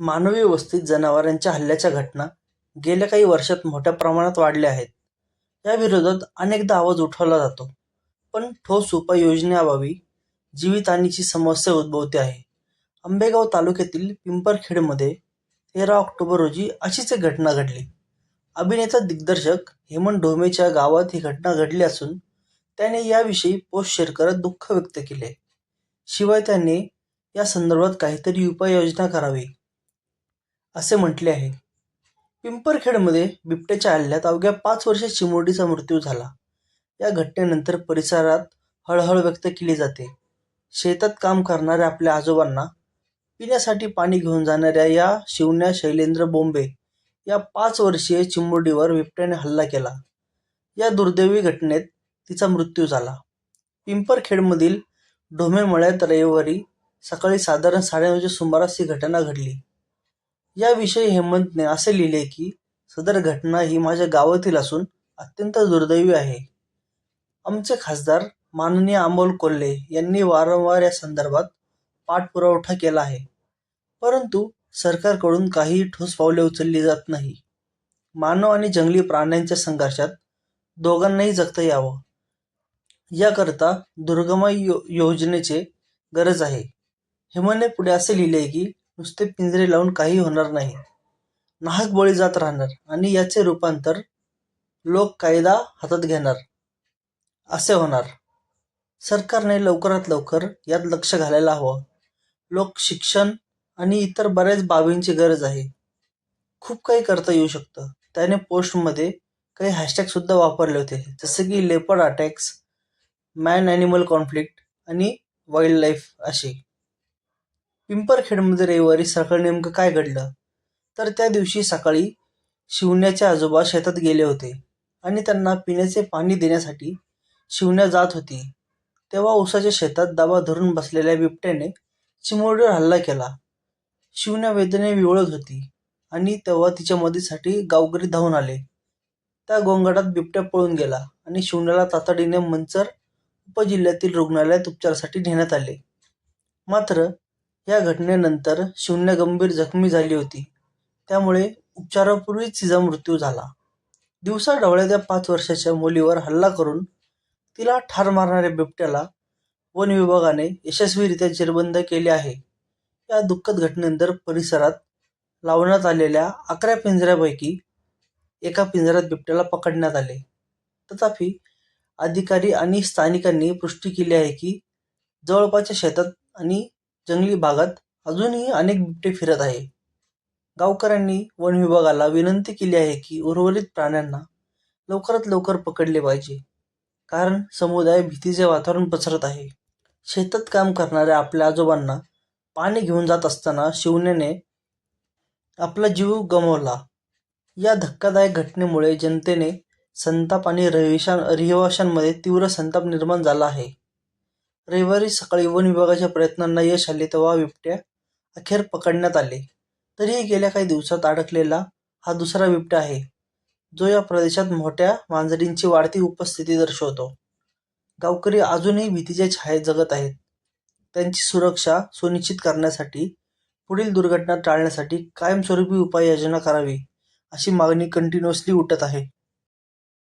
मानवी वस्तीत जनावरांच्या हल्ल्याच्या घटना गेल्या काही वर्षात मोठ्या प्रमाणात वाढल्या आहेत. या विरोधात अनेकदा आवाज उठवला जातो, पण ठोस उपाययोजनेअभावी जीवितहानीची समस्या उद्भवते आहे. आंबेगाव तालुक्यातील पिंपरखेडमध्ये तेरा ऑक्टोबर रोजी अशीच एक घटना घडली. अभिनेता दिग्दर्शक हेमंत ढोमेच्या गावात ही घटना घडली असून त्याने याविषयी पोस्ट शेअर करत दुःख व्यक्त केले. शिवाय त्याने या संदर्भात काहीतरी उपाययोजना करावी, असे म्हटले आहे. पिंपरखेडमध्ये बिबट्याच्या हल्ल्यात अवघ्या पाच वर्षे चिमुरडीचा मृत्यू झाला. या घटनेनंतर परिसरात हळहळ व्यक्त केली जाते. शेतात काम करणाऱ्या आपल्या आजोबांना पिण्यासाठी पाणी घेऊन जाणाऱ्या या शिवण्या शैलेंद्र बोंबे या पाच वर्षीय चिमुरडीवर बिबट्याने हल्ला केला. या दुर्दैवी घटनेत तिचा मृत्यू झाला. पिंपरखेडमधील ढोमेमळ्यात रविवारी सकाळी साधारण साडेनऊच्या सुमारास ही घटना घडली. याविषयी हेमंतने असे लिहिले की, सदर घटना ही माझ्या गावातील असून अत्यंत दुर्दैवी आहे. आमचे खासदार माननीय अमोल कोल्हे यांनी वारंवार या संदर्भात पाठपुरावठा केला आहे, परंतु सरकारकडून काही ठोस पावले उचलली जात नाही. मानव आणि जंगली प्राण्यांच्या संघर्षात दोघांनाही जगता यावं, याकरता दुर्गमय यो योजनेची गरज आहे. हेमंतने पुढे असे लिहिले की, नुसते पिंजरे लावून काही होणार नाही. नाहक बळी जात राहणार आणि याचे रूपांतर लोक कायदा हातात घेणार, असे होणार. सरकारने लवकरात लवकर यात लक्ष घालायला हवं. लोक शिक्षण आणि इतर बऱ्याच बाबींची गरज आहे. खूप काही करता येऊ शकतं. त्याने पोस्टमध्ये काही हॅशटॅगसुद्धा वापरले होते, जसे की leopard attacks, man animal conflict आणि वाईल्डलाईफ असे. पिंपरखेडमध्ये रविवारी सकाळी नेमकं काय घडलं? तर त्या दिवशी सकाळी शिवण्याचे आजोबा शेतात गेले होते आणि त्यांना पिण्याचे पाणी देण्यासाठी शिवण्या जात होती. तेव्हा उसाच्या शेतात दबा धरून बसलेल्या बिबट्याने चिमुरडीवर हल्ला केला. शिवण्या वेदने विवळत होती आणि तेव्हा तिच्या मदतीसाठी गावकरी धावून आले. त्या गोंगाटात बिबट्या पळून गेला आणि शिवण्याला तातडीने मंचर उपजिल्ह्यातील रुग्णालयात उपचारासाठी नेण्यात आले. मात्र, या घटनेनंतर शिवण्या गंभीर जखमी झाली होती. त्यामुळे उपचारापूर्वीच तिचा मृत्यू झाला. दिवसाढवळ्या त्या पाच वर्षाच्या मुलीवर हल्ला करून तिला ठार मारणाऱ्या बिबट्याला वन विभागाने यशस्वीरित्या जेरबंद केले आहे. या दुःखद घटनेनंतर परिसरात लावण्यात आलेल्या अकरा पिंजऱ्यापैकी एका पिंजऱ्यात बिबट्याला पकडण्यात आले. तथापि, अधिकारी आणि स्थानिकांनी पुष्टी केली आहे की, जवळपासच्या शेतात आणि जंगली भागात अजूनही अनेक बिबटे फिरत आहे गावकऱ्यांनी वन विभागाला विनंती केली आहे की उर्वरित प्राण्यांना लवकरात लवकर पकडले पाहिजे, कारण समुदाय भीतीचे वातावरण पसरत आहे. शेतात काम करणाऱ्या आपल्या आजोबांना पाणी घेऊन जात असताना शिवण्याने आपला जीव गमावला. या धक्कादायक घटनेमुळे जनतेने संताप आणि रहिवाशां रहिवाशांमध्ये तीव्र संताप निर्माण झाला आहे. रविवारी सकाळी वन विभागाच्या प्रयत्नांना यश आले तेव्हा बिबट्या अखेर पकडण्यात आले. तरीही गेल्या काही दिवसात अडकलेला हा दुसरा बिबट्या आहे, जो या प्रदेशात मोठ्या मांजरींची वाढती उपस्थिती दर्शवतो. गावकरी अजूनही भीतीच्या छायेत जगत आहेत. त्यांची सुरक्षा सुनिश्चित करण्यासाठी पुढील दुर्घटना टाळण्यासाठी कायमस्वरूपी उपाययोजना करावी, अशी मागणी कंटिन्युअसली उठत आहे.